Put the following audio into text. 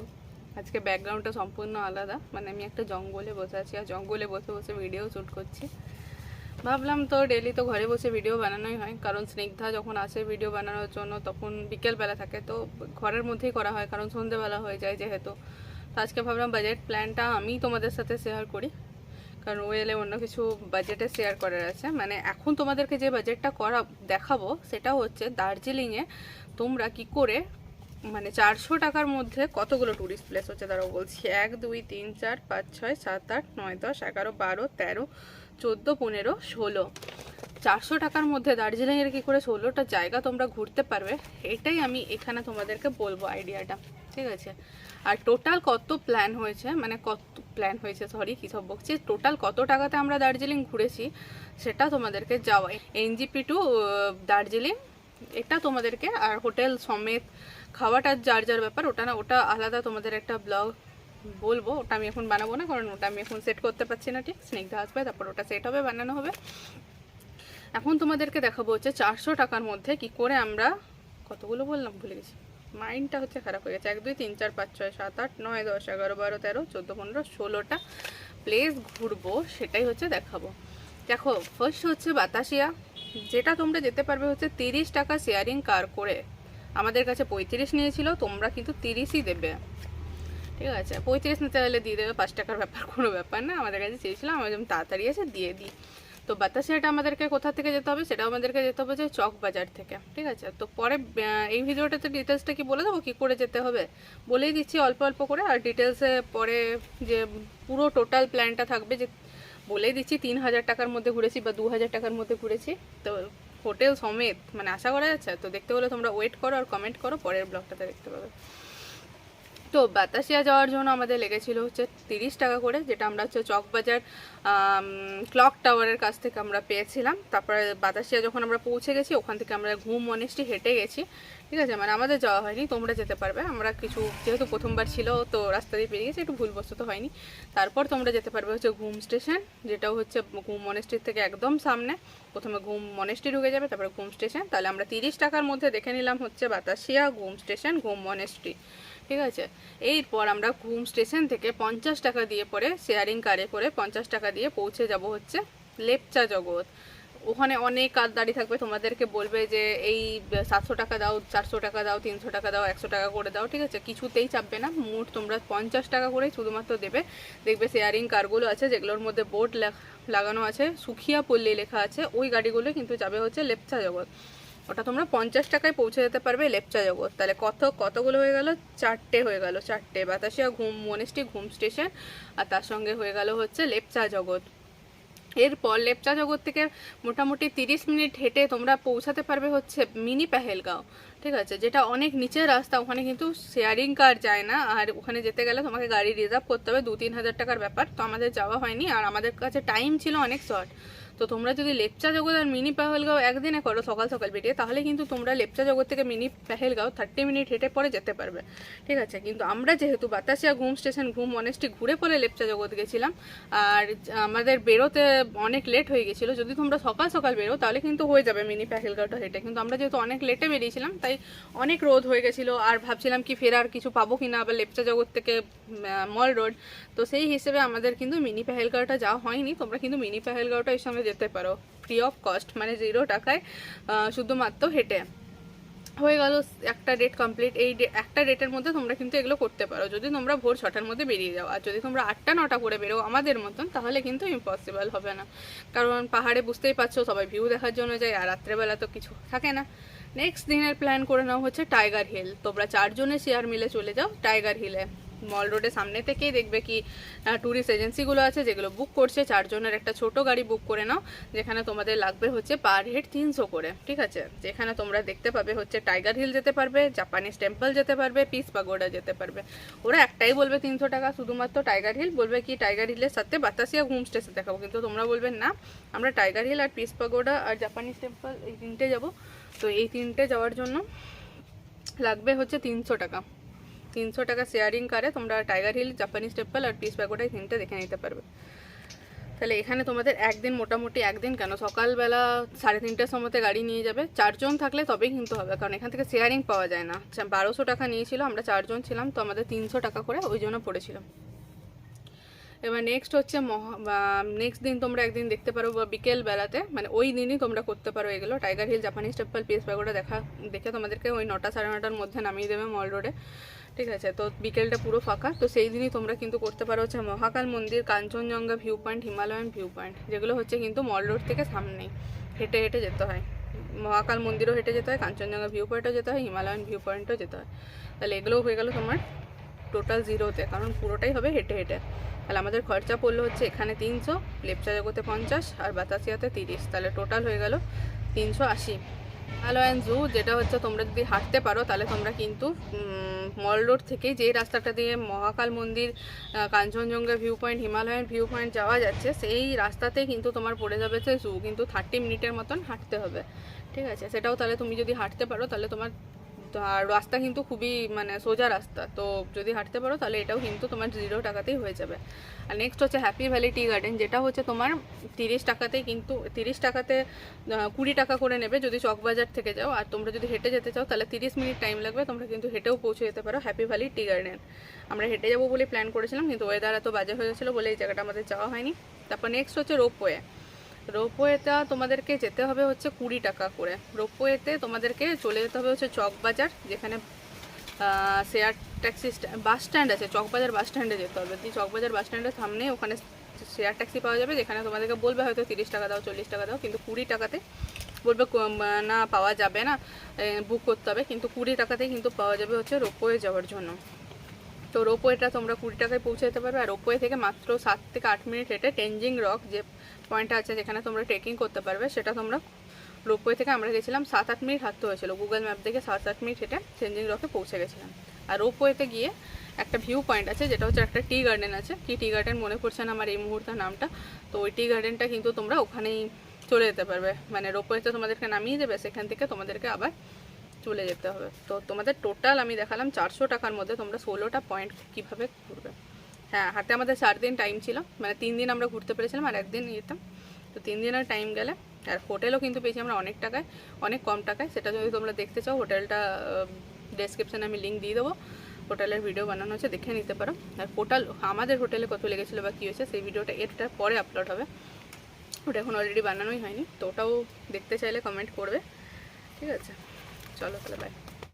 Blog আজকে ব্যাকগ্রাউন্ডটা সম্পূর্ণ আলাদা। মানে আমি একটা জঙ্গলে বসে আছি আর জঙ্গলে বসে বসে ভিডিও শ্যুট করছি। ভাবলাম তো ডেলি তো ঘরে বসে ভিডিও বানানোই হয়। কারণ স্নিগ্ধা যখন আসে ভিডিও বানানোর জন্য, তখন বিকেলবেলা থাকে। তো ঘরের মধ্যেই করা হয়, কারণ সন্ধেবেলা হয়ে যায় যেহেতু। তো আজকে ভাবলাম বাজেট প্ল্যানটা আমি তোমাদের সাথে শেয়ার করি। কারণ ও এলে অন্য কিছু বাজেটে শেয়ার করার আছে। মানে এখন তোমাদেরকে যে বাজেটটা করা দেখাবো, সেটা হচ্ছে দার্জিলিংয়ে তোমরা কি করে মানে চারশো টাকার মধ্যে কতগুলো ট্যুরিস্ট প্লেস হচ্ছে? তারাও বলছি। এক, দুই, তিন, চার, পাঁচ, ছয়, সাত, আট, নয়, দশ, এগারো, বারো, তেরো, চোদ্দ, পনেরো, ষোলো। চারশো টাকার মধ্যে দার্জিলিংয়ের কি করে ষোলোটা জায়গা তোমরা ঘুরতে পারবে? এটাই আমি এখানে তোমাদেরকে বলব আইডিয়াটা, ঠিক আছে? আর টোটাল কত প্ল্যান হয়েছে? মানে কত প্ল্যান হয়েছে? সরি কী সব বকছি? টোটাল কত টাকাতে আমরা দার্জিলিং ঘুরেছি? সেটা তোমাদেরকে যাওয়াই। এনজিপি টু দার্জিলিং এটা তোমাদেরকে আর হোটেল সমেত খাওয়াটার যার যার ব্যাপার, ওটা না, ওটা আলাদা তোমাদের একটা ব্লগ বলব। ওটা আমি এখন বানাবো না, কারণ ওটা আমি এখন সেট করতে পারছি না ঠিক। স্নিগ্ধা আসবে, তারপর ওটা সেট হবে, বানানো হবে। এখন তোমাদেরকে দেখাবো হচ্ছে চারশো টাকার মধ্যে কি করে আমরা, কতগুলো বললাম, ভুলে গেছি। মাইন্ডটা হচ্ছে খারাপ হয়ে গেছে। এক, দুই, তিন, চার, পাঁচ, ছয়, সাত, আট, নয়, দশ, এগারো, বারো, তেরো, চোদ্দ, পনেরো, ষোলোটা প্লেস ঘুরবো, সেটাই হচ্ছে দেখাবো। দেখো ফার্স্ট হচ্ছে বাতাসিয়া। যেটা তোমরা যেতে পারবে হচ্ছে তিরিশ টাকা শেয়ারিং কার করে। আমাদের কাছে পঁয়ত্রিশ নিয়েছিল, তোমরা কিন্তু তিরিশই দেবে। ঠিক আছে? পঁয়ত্রিশ নিতে হলে দিয়ে দেবে, পাঁচ টাকার ব্যাপার কোনো ব্যাপার না। আমাদের কাছে চেয়েছিলাম আমরা যেমন তাড়াতাড়ি আছে দিয়ে দিই। তো বাতাসিয়াটা আমাদেরকে কোথা থেকে যেতে হবে? সেটাও আমাদেরকে যেতে হবে যে চক বাজার থেকে। ঠিক আছে? তো পরে এই ভিডিওটাতে ডিটেলসটা কি বলে দেবো? কী করে যেতে হবে? বলেই দিচ্ছি অল্প অল্প করে। আর ডিটেলসে পরে যে পুরো টোটাল প্ল্যানটা থাকবে যে বলেই দিচ্ছি, তিন হাজার টাকার মধ্যে ঘুরেছি বা দু হাজার টাকার মধ্যে ঘুরেছি। তো হোটেল সমেত মানে আশা করা যাচ্ছে? তো দেখতে হলে তোমরা ওয়েট করো আর কমেন্ট করো, পরের ব্লগটাতে দেখতে পাবে। তো বাতাসিয়া যাওয়ার জন্য আমাদের লেগেছিল হচ্ছে তিরিশ টাকা করে, যেটা আমরা হচ্ছে চকবাজার ক্লক টাওয়ারের কাছ থেকে আমরা পেয়েছিলাম। তারপরে বাতাসিয়া যখন আমরা পৌঁছে গেছি, ওখান থেকে আমরা ঘুম অনেস্টি হেঁটে গেছি। ঠিক আছে মানে আমাদের যাওয়া হয়নি, তোমরা যেতে পারবে। আমরা কিছু, যেহেতু প্রথমবার ছিল, তো রাস্তা দিয়ে পেরিয়ে গেছি, একটু ভুলবশত হয়নি। তারপর তোমরা যেতে পারবে হচ্ছে ঘুম স্টেশন, যেটাও হচ্ছে ঘুম মনেস্ট্রির থেকে একদম সামনে। প্রথমে ঘুম মনেস্ট্রি ঢুকে যাবে, তারপরে ঘুম স্টেশন। তাহলে আমরা তিরিশ টাকার মধ্যে দেখে নিলাম হচ্ছে বাতাসিয়া ঘুম স্টেশন, ঘুম মনেস্ট্রি ঠিক আছে? এরপর আমরা ঘুম স্টেশন থেকে পঞ্চাশ টাকা দিয়ে পরে শেয়ারিং কারে করে পঞ্চাশ টাকা দিয়ে পৌঁছে যাব হচ্ছে লেপচা জগৎ। ওখানে অনেক কার দাঁড়িয়ে থাকবে, তোমাদেরকে বলবে যে এই সাতশো টাকা দাও, চারশো টাকা দাও, তিনশো টাকা দাও, একশো টাকা করে দাও, ঠিক আছে? কিছুতেই চাপবে না, মোট তোমরা পঞ্চাশ টাকা করেই শুধুমাত্র দেবে। দেখবে শেয়ারিং কারগুলো আছে, যেগুলোর মধ্যে বোর্ড লাগানো আছে সুখিয়া পল্লী লেখা আছে, ওই গাড়িগুলো কিন্তু যাবে হচ্ছে লেপচা জগৎ। ওটা তোমরা পঞ্চাশ টাকায় পৌঁছে যেতে পারবে লেপচা জগৎ। তাহলে কত, কতগুলো হয়ে গেল? চারটে হয়ে গেল, চারটে। বাতাসিয়া ঘুম মনেস্টি ঘুম স্টেশন, আর তার সঙ্গে হয়ে গেল হচ্ছে লেপচা জগৎ। এরপর লেপচা জগৎ থেকে মোটামুটি তিরিশ মিনিট হেঁটে তোমরা পৌঁছাতে পারবে হচ্ছে মিনি পেহেলগাঁও, ঠিক আছে? যেটা অনেক নিচের রাস্তা, ওখানে কিন্তু শেয়ারিং কার যায় না। আর ওখানে যেতে গেলে তোমাকে গাড়ি রিজার্ভ করতে হবে দু তিন হাজার টাকার ব্যাপার। তো আমাদের যাওয়া হয়নি, আর আমাদের কাছে টাইম ছিল অনেক শর্ট তো তোমরা যদি লেপচা জগৎ আর মিনি পেহেলগাঁও একদিনে করো সকাল সকাল বেরিয়ে, তাহলে কিন্তু তোমরা লেপচা জগৎ থেকে মিনি পেহেলগাঁও থার্টি মিনিট হেঁটে পরে যেতে পারবে। ঠিক আছে? কিন্তু আমরা যেহেতু বাতাসিয়া ঘুম স্টেশন, ঘুম অনেস্টি ঘুরে পরে লেপচা জগৎ গেছিলাম, আর আমাদের বেরোতে অনেক লেট হয়ে গেছিল, যদি তোমরা সকাল সকাল বেরো, তাহলে কিন্তু হয়ে যাবে মিনি পেহেলগাঁওটা হেঁটে। কিন্তু আমরা যেহেতু অনেক লেটে বেরিয়েছিলাম, তাই অনেক রোদ হয়ে গেছিল, আর ভাবছিলাম কি ফেরার কিছু পাবো কি না আবার লেপচা জগৎ থেকে মল রোড তো সেই হিসেবে আমাদের কিন্তু মিনি পেহেলগাঁওটা যাওয়া হয়নি, তোমরা কিন্তু মিনি পেহেলগাঁওটা এই সময় যেতে পারো। ফ্রি অফ কস্ট মানে জিরো টাকায় শুধুমাত্র হেঁটে। হয়ে গেল, একটা ডেট কমপ্লিট এই একটা ডেটের মধ্যে তোমরা কিন্তু এগুলো করতে পারো। যদি তোমরা ভোর ছটার মধ্যে বেরিয়ে যাও, আর যদি তোমরা আটটা, নটা করে বেরো আমাদের মতন, তাহলে কিন্তু ইম্পসিবল হবে না। কারণ পাহাড়ে বুঝতেই পারছ, সবাই ভিউ দেখার জন্য যায়, আর রাত্রেবেলা তো কিছু থাকে না। নেক্সট দিনের প্ল্যান করে নাও হচ্ছে টাইগার হিল তোমরা চারজনে শেয়ার মিলে চলে যাও টাইগার হিলে মল রোডের সামনে থেকেই দেখবে কি ট্যুরিস্ট এজেন্সিগুলো আছে যেগুলো বুক করছে, চারজনের একটা ছোট গাড়ি বুক করে নাও, যেখানে তোমাদের লাগবে হচ্ছে পার হেড তিনশো করে, ঠিক আছে? যেখানে তোমরা দেখতে পাবে হচ্ছে টাইগার হিল যেতে পারবে জাপানিজ টেম্পল যেতে পারবে পিস পাগোডা যেতে পারবে। ওরা একটাই বলবে তিনশো টাকা, শুধুমাত্র টাইগার হিল বলবে কি টাইগার হিলের সাথে বাতাসিয়া ঘুম স্টেশন দেখাবো, কিন্তু তোমরা বলবেন না, আমরা টাইগার হিল আর পিস পাগোডা আর জাপানিজ টেম্পল এই তিনটে যাব। তো এই তিনটে যাওয়ার জন্য লাগবে হচ্ছে তিনশো টাকা। তিনশো টাকা শেয়ারিং কারে, তোমরা টাইগার হিল জাপানিজ টেম্পল আর পিস প্যাগোডাই তিনটে দেখে নিতে পারবে। তাহলে এখানে তোমাদের একদিন মোটামুটি একদিন কেন? সকালবেলা সাড়ে তিনটের সময়তে গাড়ি নিয়ে যাবে। চারজন থাকলে তবেই কিন্তু হবে, কারণ এখান থেকে শেয়ারিং পাওয়া যায় না। বারোশো টাকা নিয়েছিল, আমরা চারজন ছিলাম, তো আমাদের তিনশো টাকা করে ওই জন্য পড়েছিলাম। এবার নেক্সট হচ্ছে নেক্সট দিন তোমরা একদিন দেখতে পারো, বা বিকেল বেলাতে মানে ওই দিনই তোমরা করতে পারো এগুলো। Tiger Hill Japanese Temple Peace Pagoda দেখা, দেখে তোমাদেরকে ওই নটা সাড়ে নটার মধ্যে নামিয়ে দেবে মল রোডে। ঠিক আছে, তো বিকেলটা পুরো ফাঁকা। তো সেই দিনই তোমরা কিন্তু করতে পারো হচ্ছে মহাকাল মন্দির, Kanchenjunga view point Himalayan view point যেগুলো হচ্ছে কিন্তু মল রোড থেকে সামনেই। হেঁটে হেঁটে যেতে হয়। মহাকাল মন্দিরও হেঁটে যেতে হয়, কাঞ্চনজঙ্ঘা ভিউ পয়েন্টও যেতে হয়, হিমালয়ান ভিউ পয়েন্টও যেতে হয়। তাহলে এগুলোও হয়ে গেল তোমার টোটাল জিরোতে কারণ পুরোটাই হবে হেঁটে হেঁটে। তাহলে আমাদের খরচা পড়ল হচ্ছে এখানে তিনশো, লেপচা জগতে পঞ্চাশ আর বাতাসিয়াতে তিরিশ। তাহলে টোটাল হয়ে গেল তিনশো আশি। হিমালয়ান জু, যেটা হচ্ছে তোমরা যদি হাঁটতে পারো, তাহলে তোমরা কিন্তু মল রোড থেকে যে রাস্তাটা দিয়ে মহাকাল মন্দির Kanchenjunga view point Himalayan view point যাওয়া যাচ্ছে, সেই রাস্তাতেই কিন্তু তোমার পড়ে যাবে যে জু, কিন্তু থার্টি মিনিটের মতন হাঁটতে হবে। ঠিক আছে? সেটাও তাহলে তুমি যদি হাঁটতে পারো, তাহলে তোমার আর রাস্তা কিন্তু খুবই মানে সোজা রাস্তা। তো যদি হাঁটতে পারো তাহলে এটাও কিন্তু তোমার জিরো টাকাতেই হয়ে যাবে। আর নেক্সট হচ্ছে হ্যাপি ভ্যালি টি গার্ডেন যেটা হচ্ছে তোমার তিরিশ টাকাতেই কিন্তু, তিরিশ টাকাতে কুড়ি টাকা করে নেবে যদি চকবাজার থেকে যাও। আর তোমরা যদি হেঁটে যেতে চাও তাহলে তিরিশ মিনিট টাইম লাগবে, তোমরা কিন্তু হেঁটেও পৌঁছে যেতে পারো হ্যাপি ভ্যালি টি গার্ডেন আমরা হেঁটে যাব বলে প্ল্যান করেছিলাম, কিন্তু ওয়েদার এত বাজে হয়ে গেছিল বলে এই জায়গাটা আমাদের যাওয়া হয়নি। তারপর নেক্সট হচ্ছে রোপওয়ে রোপওয়েটা তোমাদেরকে যেতে হবে হচ্ছে কুড়ি টাকা করে। রোপওয়েতে তোমাদেরকে চলে যেতে হবে হচ্ছে চকবাজার, যেখানে শেয়ার ট্যাক্সি বাস স্ট্যান্ড আছে, চকবাজার বাস স্ট্যান্ডে যেতে হবে। চকবাজার বাস স্ট্যান্ডের সামনে ওখানে শেয়ার ট্যাক্সি পাওয়া যাবে, যেখানে তোমাদেরকে বলবে হয়তো তিরিশ টাকা দাও, চল্লিশ টাকা দাও, কিন্তু কুড়ি টাকাতে বলবে না, পাওয়া যাবে না বুক করতে হবে, কিন্তু কুড়ি টাকাতেই কিন্তু পাওয়া যাবে হচ্ছে রোপওয়ে যাওয়ার জন্য। তো রোপওয়েটা তোমরা কুড়ি টাকায় পৌঁছে যেতে পারবে। আর রোপওয়ে থেকে মাত্র সাত থেকে আট মিনিট হেঁটে টেনজিং রক যে পয়েন্টটা আছে, যেখানে তোমরা ট্রেকিং করতে পারবে, সেটা তোমরা রোপওয়ে থেকে আমরা গেছিলাম, সাত আট মিনিট হাঁটতে হয়েছিল। গুগল ম্যাপ দেখে সাত আট মিনিট হেঁটে টেনজিং রকে পৌঁছে গেছিলাম। আর রোপওয়েতে গিয়ে একটা ভিউ পয়েন্ট আছে, যেটা হচ্ছে একটা টি গার্ডেন আছে। কি টি গার্ডেন মনে পড়ছে না আমার এই মুহূর্তে নামটা। তো ওই টি গার্ডেনটা কিন্তু তোমরা ওখানেই চলে যেতে পারবে। মানে রোপওয়েতে তোমাদেরকে নামিয়ে দেবে, সেখান থেকে তোমাদেরকে আবার চলে যেতে হবে। তো তোমাদের টোটাল আমি দেখালাম চারশো টাকার মধ্যে তোমরা ষোলোটা পয়েন্ট কীভাবে ঘুরবে। হ্যাঁ হাতে আমাদের চার দিন টাইম ছিল। মানে তিন দিন আমরা ঘুরতে পেরেছিলাম আর একদিন যেতাম। তো তিন দিনের টাইম গেলে, আর হোটেলও কিন্তু পেয়েছি আমরা অনেক টাকায়, অনেক কম টাকায়। সেটা যদি তোমরা দেখতে চাও হোটেলটা ডেসক্রিপশানে আমি লিঙ্ক দিয়ে দেবো। হোটেলের ভিডিও বানানো হচ্ছে দেখে নিতে পারো। আর হোটেল আমাদের হোটেলে কত লেগেছিলো বা কী হয়েছে, সেই ভিডিওটা এরটা পরে আপলোড হবে। ওটা এখন অলরেডি বানানোই হয়নি। তো ওটাও দেখতে চাইলে কমেন্ট করবে। ঠিক আছে? চলো তাহলে বাই